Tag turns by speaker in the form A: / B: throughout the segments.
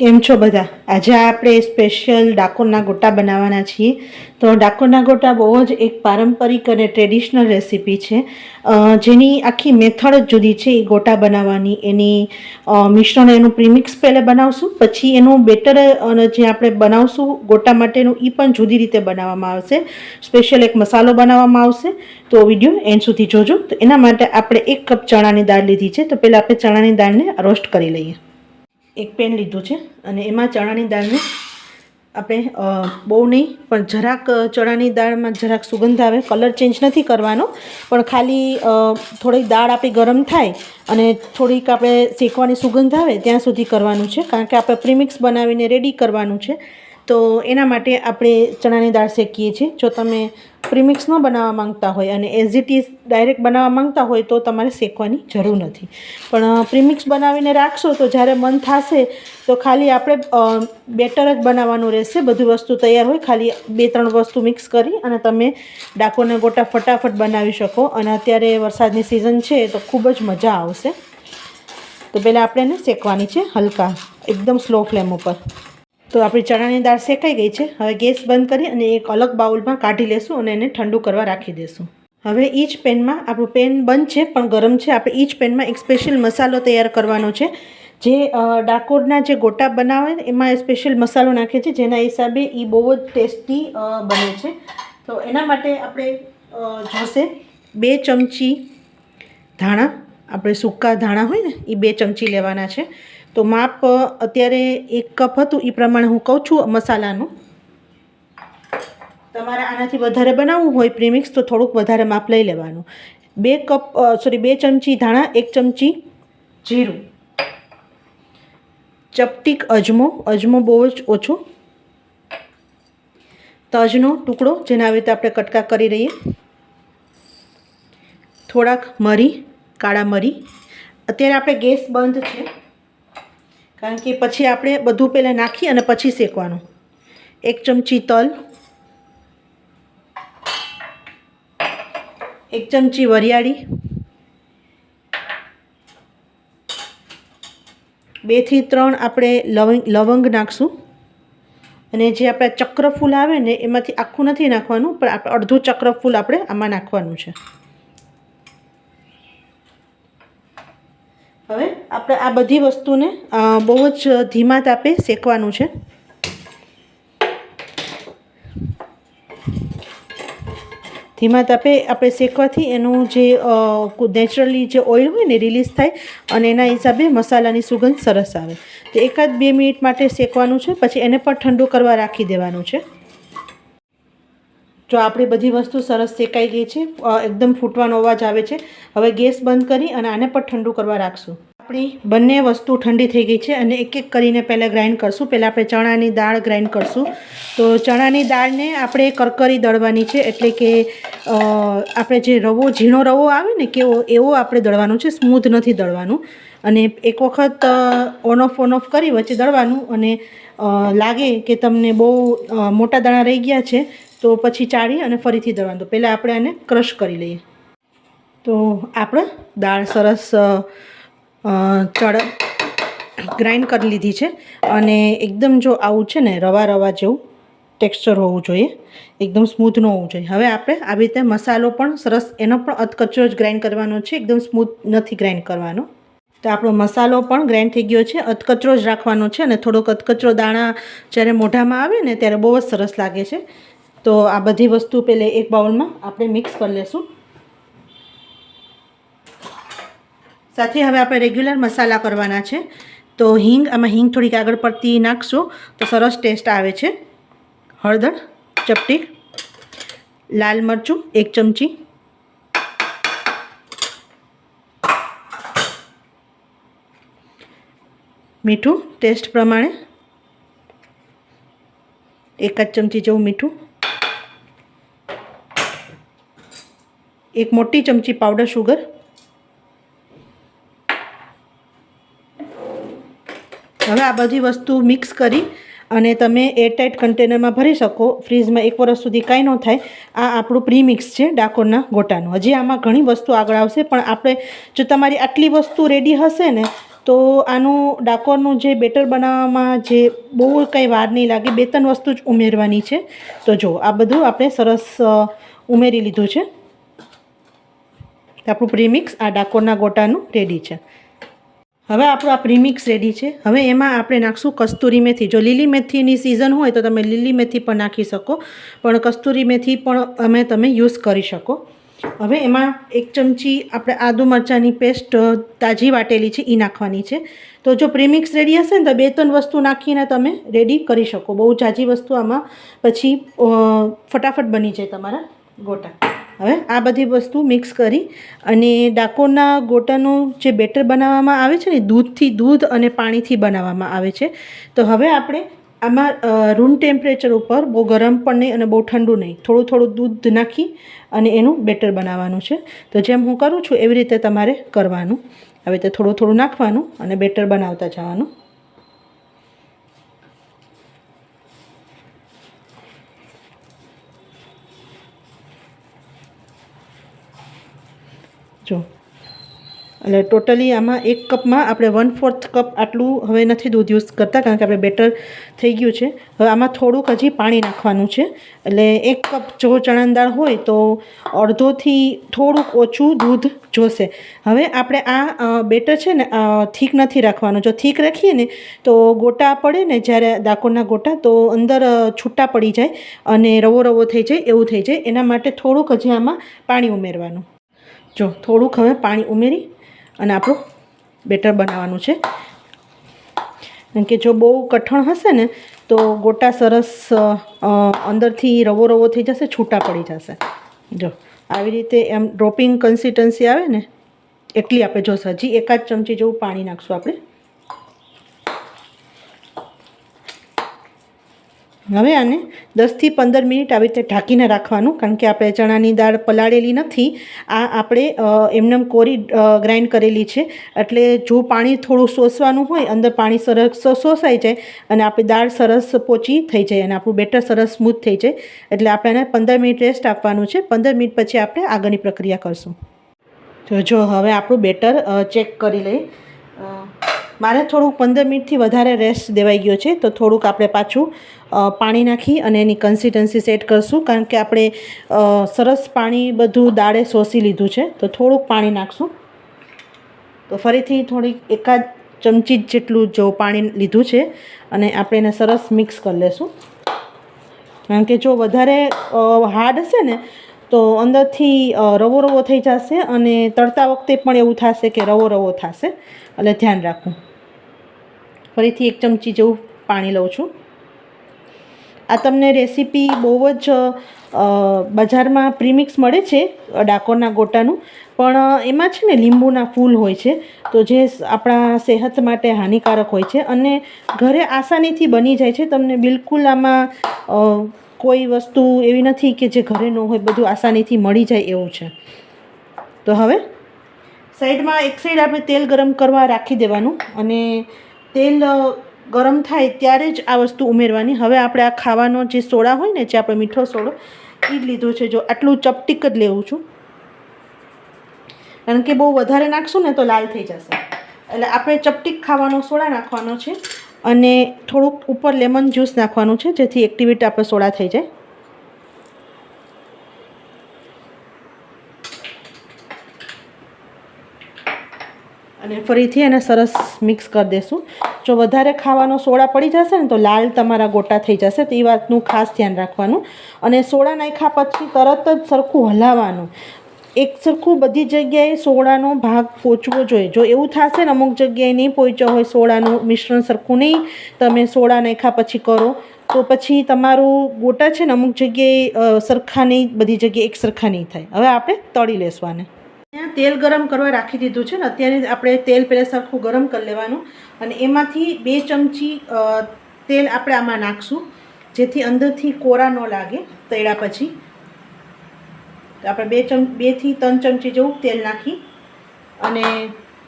A: કેમ છો બધા? આજે આપણે સ્પેશિયલ ડાકોરના ગોટા બનાવવાના છીએ. તો ડાકોરના ગોટા બહુ જ એક પારંપરિક અને ટ્રેડિશનલ રેસીપી છે. જેની આખી મેથડ જ જુદી છે એ ગોટા બનાવવાની. એની મિશ્રણ એનું પ્રીમિક્સ પહેલાં બનાવશું, પછી એનું બેટર અને જે આપણે બનાવશું ગોટા માટેનું એ પણ જુદી રીતે બનાવવામાં આવશે. સ્પેશિયલ એક મસાલો બનાવવામાં આવશે. તો વીડિયો એન્ડ સુધી જોજો. તો એના માટે આપણે એક કપ ચણાની દાળ લીધી છે. તો પહેલાં આપણે ચણાની દાળને રોસ્ટ કરી લઈએ. એક પેન લીધું છે અને એમાં ચણાની દાળને આપણે બહુ નહીં, પણ જરાક ચણાની દાળમાં જરાક સુગંધ આવે. કલર ચેન્જ નથી કરવાનો, પણ ખાલી થોડીક દાળ આપણી ગરમ થાય અને થોડીક આપણે શેકવાની સુગંધ આવે ત્યાં સુધી કરવાનું છે. કારણ કે આપણે પ્રીમિક્સ બનાવીને રેડી કરવાનું છે. તો એના માટે આપણે ચણાની દાળ શેકીએ છીએ. જો તમે પ્રીમિક્સ ન બનાવવા માંગતા હોય અને એઝ ઇટ ઇઝ ડાયરેક્ટ બનાવવા માંગતા હોય તો તમારે શેકવાની જરૂર નથી. પણ પ્રીમિક્સ બનાવીને રાખશો તો જ્યારે મન થશે તો ખાલી આપણે બેટર જ બનાવવાનું રહેશે. બધી વસ્તુ તૈયાર હોય, ખાલી બે ત્રણ વસ્તુ મિક્સ કરી અને તમે ડાકોને ગોટા ફટાફટ બનાવી શકો. અને અત્યારે વરસાદની સિઝન છે તો ખૂબ જ મજા આવશે. તો પહેલાં આપણે એને શેકવાની છે હલકા, એકદમ સ્લો ફ્લેમ ઉપર. તો આપણી ચણાની દાળ શેકાઈ ગઈ છે. હવે ગેસ બંધ કરી અને એક અલગ બાઉલમાં કાઢી લેશું અને એને ઠંડુ કરવા રાખી દેશું. હવે એ જ પેનમાં આપણું પેન બંધ છે, પણ ગરમ છે. આપણે એ જ પેનમાં એક સ્પેશિયલ મસાલો તૈયાર કરવાનો છે, જે ડાકોરના જે ગોટા બનાવે એમાં સ્પેશિયલ મસાલો નાખે છે, જેના હિસાબે એ બહુ જ ટેસ્ટી બને છે. તો એના માટે આપણે જોશે બે ચમચી ધાણા. આપણે સૂકા ધાણા હોય ને એ બે ચમચી લેવાના છે. તો માપ અત્યારે એક કપ હતું. એ પ્રમાણે હું કહું છું મસાલાનું. તમારે આનાથી વધારે બનાવવું હોય પ્રીમિક્સ, તો થોડુંક વધારે માપ લઈ લેવાનું. બે કપ સોરી બે ચમચી ધાણા, એક ચમચી જીરું. ચપટીક અજમો. અજમો બહુ જ ઓછો. તજનો ટુકડો, જેના આવી રીતે આપણે કટકા કરી રહીએ. થોડાક મરી, કાળા મરી. અત્યારે આપણે ગેસ બંધ છે. કારણ કે પછી આપણે બધું પહેલાં નાખી અને પછી શેકવાનું. એક ચમચી તલ. એક ચમચી વરિયાળી. બેથી ત્રણ આપણે લવંગ લવંગ નાખશું. અને જે આપણે ચક્રફૂલ આવે ને, એમાંથી આખું નથી નાખવાનું, પણ આપણે અડધું ચક્રફૂલ આપણે આમાં નાખવાનું છે હવે આપણે આ બધી વસ્તુને બહુ જ ધીમા તાપે શેકવાનું છે. ધીમા તાપે આપણે શેકવાથી એનું જે નેચરલી જે ઓઇલ હોય ને રિલીઝ થાય અને એના હિસાબે મસાલાની સુગંધ સરસ આવે. તો એકાદ બે મિનિટ માટે શેકવાનું છે, પછી એને પણ ઠંડુ કરવા રાખી દેવાનું છે. જો આપણી બધી વસ્તુ સરસ શેકાઈ ગઈ છે એકદમ ફૂટવાનો અવાજ આવે છે. હવે ગેસ બંધ કરી અને આને પણ ઠંડુ કરવા રાખશું. આપણી બંને વસ્તુ ઠંડી થઈ ગઈ છે અને એક એક કરીને પહેલાં ગ્રાઇન્ડ કરશું. પહેલાં આપણે ચણાની દાળ ગ્રાઇન્ડ કરશું. તો ચણાની દાળને આપણે કરકરી દળવાની છે એટલે કે આપણે જે રવો, ઝીણો રવો આવે ને કેવો, એવો આપણે દળવાનું છે. સ્મૂથ નથી દળવાનું. અને એક વખત ઓન ઓફ ઓન ઓફ કરી વચ્ચે દળવાનું અને લાગે કે તમને બહુ મોટા દાણા રહી ગયા છે, તો પછી ચાળી અને ફરીથી દળવાનું. તો પહેલાં આપણે આને ક્રશ કરી લઈએ. તો આપણે દાળ સરસ ચડ ગ્રાઇન્ડ કરી લીધી છે અને એકદમ જો આવું છે ને રવા રવા જેવું ટેક્સચર હોવું જોઈએ, એકદમ સ્મૂથ ન હોવું જોઈએ. હવે આપણે આવી રીતે મસાલો પણ સરસ, એનો પણ અધકચરો જ ગ્રાઇન્ડ કરવાનો છે, એકદમ સ્મૂથ નથી ગ્રાઇન્ડ કરવાનો. તો આપણો મસાલો પણ ગ્રાઇન્ડ થઈ ગયો છે, અધકચરો જ રાખવાનો છે અને થોડોક અધકચરો દાણા જ્યારે મોઢામાં આવે ને ત્યારે બહુ જ સરસ લાગે છે. તો આ બધી વસ્તુ પહેલે એક બાઉલમાં આપણે મિક્સ કરી લેશું. સાથે હવે આપણે રેગ્યુલર મસાલા કરવાના છે. તો હિંગ, આમાં હિંગ થોડીક આગળ પડતી નાખશો. તો સરસ ટેસ્ટ આવે છે. હળદર, ચપટી, લાલ મરચું, એક ચમચી. મીઠું ટેસ્ટ પ્રમાણે એક જ ચમચી જેવું મીઠું. એક મોટી ચમચી પાવડર શુગર હવે આ બધી વસ્તુ મિક્સ કરી અને તમે એરટાઇટ કન્ટેનરમાં ભરી શકો. ફ્રીજમાં એક વર્ષ સુધી કાંઈ ન થાય. આ આપણું પ્રીમિક્સ છે ડાકોરના ગોટાનું. હજી આમાં ઘણી વસ્તુ આગળ આવશે, પણ આપણે જો તમારી આટલી વસ્તુ રેડી હશે ને, તો આનું ડાકોરનું જે બેટર બનાવવામાં જે બહુ કંઈ વાર નહીં લાગે, બે ત્રણ વસ્તુ જ ઉમેરવાની છે. તો જો આ બધું આપણે સરસ ઉમેરી લીધું છે. આપણું પ્રીમિક્સ આ ડાકોરના ગોટાનું રેડી છે. હવે આપણું આ પ્રીમિક્સ રેડી છે. હવે એમાં આપણે નાખશું કસ્તુરી મેથી. જો લીલી મેથીની સિઝન હોય તો તમે લીલી મેથી પણ નાખી શકો. પણ કસ્તુરી મેથી પણ અમે તમે યુઝ કરી શકો. હવે એમાં એક ચમચી આપણે આદુ મરચાંની પેસ્ટ તાજી વાટેલી છે એ નાખવાની છે. તો જો પ્રીમિક્સ રેડી હશે ને તો બે ત્રણ વસ્તુ નાખીને તમે રેડી કરી શકો. બહુ જાજી વસ્તુ આમાં પછી ફટાફટ બની જાય તમારા ગોટા. હવે આ બધી વસ્તુ મિક્સ કરી અને ડાકોરના ગોટાનું જે બેટર બનાવવામાં આવે છે ને, દૂધથી દૂધ અને પાણીથી બનાવવામાં આવે છે. તો હવે આપણે આમાં રૂમ ટેમ્પરેચર ઉપર બહુ ગરમ પણ નહીં અને બહુ ઠંડુ નહીં. થોડું થોડું દૂધ નાખી અને એનું બેટર બનાવવાનું છે. તો જેમ હું કરું છું એવી રીતે તમારે કરવાનું. હવે તે થોડું થોડું નાખવાનું અને બેટર બનાવતા જવાનું. જો. એટલે ટોટલી આમાં એક કપમાં આપણે વન ફોર્થ કપ આટલું હવે નથી દૂધ યુઝ કરતા કારણ કે આપણે બેટર થઈ ગયું છે. હવે આમાં થોડુંક હજી પાણી નાખવાનું છે. એટલે એક કપ જો ચણાની દાળ હોય તો અડધોથી થોડુંક ઓછું દૂધ જોશે. હવે આપણે આ બેટર છે ને થીક નથી રાખવાનું. જો થીક રાખીએ ને તો ગોટા પડે ને જ્યારે દાકોરના ગોટા તો અંદર છૂટા પડી જાય અને રવો રવો થઈ જાય, એવું થઈ જાય. એના માટે થોડુંક હજી આમાં પાણી ઉમેરવાનું. જો, થોડુંક હવે પાણી ઉમેરી અને આપણું બેટર બનાવવાનું છે. કારણ કે જો બહુ કઠણ હશે ને, તો ગોટા સરસ અંદરથી રવો રવો થઈ જશે, છૂટા પડી જશે. જો, આવી રીતે એમ ડ્રોપિંગ કન્સિસ્ટન્સી આવે ને, એટલી આપણે જો હજી એકાદ ચમચી જેવું પાણી નાખશું આપણે. હવે આને દસથી પંદર મિનિટ આવી રીતે ઢાંકીને રાખવાનું, કારણ કે આપણે ચણાની દાળ પલાળેલી નથી. આ આપણે એમનેમ કોરી ગ્રાઇન્ડ કરેલી છે. એટલે જો પાણી થોડું શોષવાનું હોય, અંદર પાણી સરસ શોષાઈ જાય અને આપણી દાળ સરસ પોચી થઈ જાય અને આપણું બેટર સરસ સ્મૂથ થઈ જાય. એટલે આપણે એને પંદર મિનિટ રેસ્ટ આપવાનું છે. પંદર મિનિટ પછી આપણે આગળની પ્રક્રિયા કરશું. તો જો હવે આપણું બેટર ચેક કરી લઈએ. મારે થોડુંક પંદર મિનિટથી વધારે રેસ્ટ દેવાઈ ગયો છે, તો થોડુંક આપણે પાછું પાણી નાખી અને એની કન્સિસ્ટન્સી સેટ કરશું. કારણ કે આપણે સરસ પાણી બધું દાળે શોષી લીધું છે, તો થોડુંક પાણી નાખશું. તો ફરીથી થોડીક એકાદ ચમચી જેટલું જો પાણી લીધું છે, અને આપણે એને સરસ મિક્સ કરી લેશું. કારણ કે જો વધારે હાર્ડ હશે ને, તો અંદરથી રવો રવો થઈ જશે અને તળતા વખતે પણ એવું થશે કે રવો રવો થશે. એટલે ધ્યાન રાખવું. ફરીથી એક ચમચી જેવું પાણી લઉં છું. આ તમને રેસીપી બહુ જ બજારમાં પ્રીમિક્સ મળે છે ડાકોરના ગોટાનું. પણ એમાં છે ને લીંબુના ફૂલ હોય છે, તો જે આપણા સેહત માટે હાનિકારક હોય છે અને ઘરે આસાનીથી બની જાય છે. તમને બિલકુલ આમાં કોઈ વસ્તુ એવી નથી કે જે ઘરે ન હોય, બધું આસાનીથી મળી જાય એવું છે. તો હવે, સાઈડમાં એક સાઈડ આપણે તેલ ગરમ કરવા રાખી દેવાનું અને તેલ ગરમ થાય ત્યારે જ આ વસ્તુ ઉમેરવાની. હવે આપણે આ ખાવાનો જે સોડા હોય ને, જે આપણે મીઠો સોડો એ જ લીધો છે. જો, આટલું ચપટીક જ લેવું છું. કારણ કે બહુ વધારે નાખશું ને, તો લાલ થઈ જશે. એટલે આપણે ચપટીક ખાવાનો સોડા નાખવાનો છે અને થોડુંક ઉપર લેમન જ્યુસ નાખવાનું છે, જેથી એક્ટિવિટી આપણે સોડા થઈ જાય. અને ફરીથી એને સરસ મિક્સ કરી દેશું. જો વધારે ખાવાનો સોડા પડી જશે ને તો લાલ તમારા ગોટા થઈ જશે. તો વાતનું ખાસ ધ્યાન રાખવાનું. અને સોડા નાખ્યા પછી તરત જ સરખું હલાવવાનું. એક સરખું બધી જગ્યાએ સોડાનો ભાગ પહોંચવો જોઈએ. જો એવું થશે ને અમુક જગ્યાએ નહીં પહોંચ્યો હોય સોડાનું મિશ્રણ સરખું નહીં, તમે સોડા નાખ્યા પછી કરો. તો પછી તમારું ગોટા છે ને અમુક જગ્યાએ સરખા નહીં, બધી જગ્યાએ એક સરખા નહીં થાય. હવે આપણે તળી લેશું આને. અહીંયા તેલ ગરમ કરવા રાખી દીધું છે ને, અત્યારે આપણે તેલ પહેલાં સરખું ગરમ કરી લેવાનું અને એમાંથી બે ચમચી તેલ આપણે આમાં નાખશું, જેથી અંદરથી કોરા ન લાગે તળ્યા પછી. તો આપણે બે ચમ, બેથી ત્રણ ચમચી જેવું તેલ નાખી અને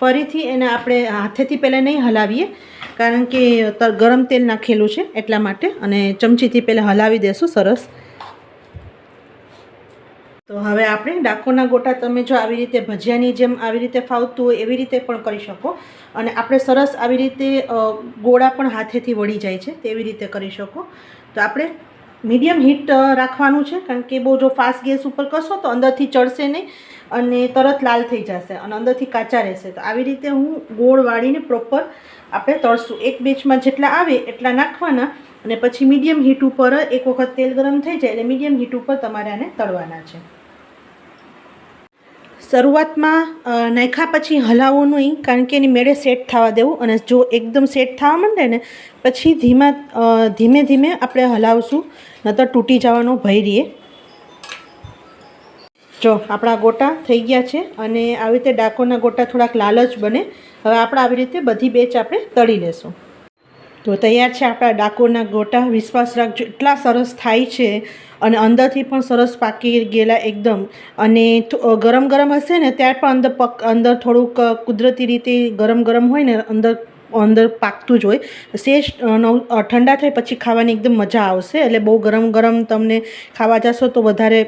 A: ફરીથી એને આપણે હાથેથી પહેલાં નહીં હલાવીએ, કારણ કે ગરમ તેલ નાખેલું છે એટલા માટે અને ચમચીથી પહેલાં હલાવી દેશું સરસ. તો હવે આપણે ડાકોરના ગોટા તમે જો આવી રીતે ભજીયાની જેમ આવી રીતે ફાવતું હોય એવી રીતે પણ કરી શકો. અને આપણે સરસ આવી રીતે ગોળા પણ હાથેથી વળી જાય છે તેવી રીતે કરી શકો. તો આપણે મીડિયમ હીટ રાખવાનું છે કારણ કે બહુ જો ફાસ્ટ ગેસ ઉપર કરશો તો અંદરથી ચડશે નહીં અને તરત લાલ થઈ જશે અને અંદરથી કાચા રહેશે. તો આવી રીતે હું ગોળ વાળીને પ્રોપર આપણે તળશું. એક બેચમાં જેટલા આવે એટલા નાખવાના. અને પછી મીડિયમ હીટ ઉપર એક વખત તેલ ગરમ થઈ જાય એટલે મીડિયમ હીટ ઉપર તમારે આને તળવાના છે. શરૂઆતમાં નાખ્યા પછી હલાવવું નહીં, કારણ કે એની મેળે સેટ થવા દેવું અને જો એકદમ સેટ થવા માંડે ને, પછી ધીમા ધીમે ધીમે આપણે હલાવશું, નતર તૂટી જવાનો ભય રહીએ જો, આપણા ગોટા થઈ ગયા છે અને આવી રીતે ડાકોરના ગોટા થોડાક લાલ જ બને. હવે આપણે આવી રીતે બધી બેચ આપણે તળી લેશું. તો તૈયાર છે આપણા ડાકોરના ગોટા. વિશ્વાસ રાખજો એટલા સરસ થાય છે અને અંદરથી પણ સરસ પાકી ગયેલા એકદમ. અને ગરમ ગરમ હશે ને ત્યાર પણ અંદર પક, અંદર થોડુંક કુદરતી રીતે ગરમ ગરમ હોય ને અંદર અંદર પાકતું જ હોય. સેજ ઠંડા થાય પછી ખાવાની એકદમ મજા આવશે. એટલે બહુ ગરમ ગરમ તમને ખાવા જશો તો વધારે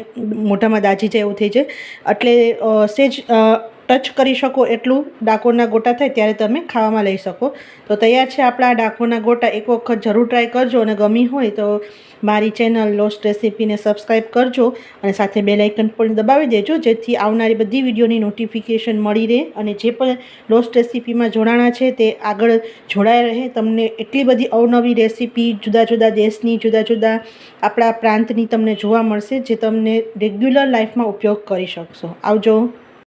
A: મોઢામાં દાજી જાય એવું થઈ જાય. એટલે સેજ ટચ કરી શકો એટલું ડાકોરના ગોટા થાય ત્યારે તમે ખાવામાં લઈ શકો. તો તૈયાર છે આપણા ડાકોરના ગોટા. એક વખત જરૂર ટ્રાય કરજો અને ગમી હોય તો મારી ચેનલ લોસ્ટ રેસીપીને સબસ્ક્રાઈબ કરજો અને સાથે બે લાઇકન પણ દબાવી દેજો જેથી આવનારી બધી વિડીયોની નોટિફિકેશન મળી રહે અને જે પણ લોસ્ટ રેસીપીમાં જોડાણા છે તે આગળ જોડાયા રહે. તમને એટલી બધી અવનવી રેસીપી જુદા જુદા દેશની, જુદા જુદા આપણા પ્રાંતની તમને જોવા મળશે જે તમને રેગ્યુલર લાઈફમાં ઉપયોગ કરી શકશો. આવજો.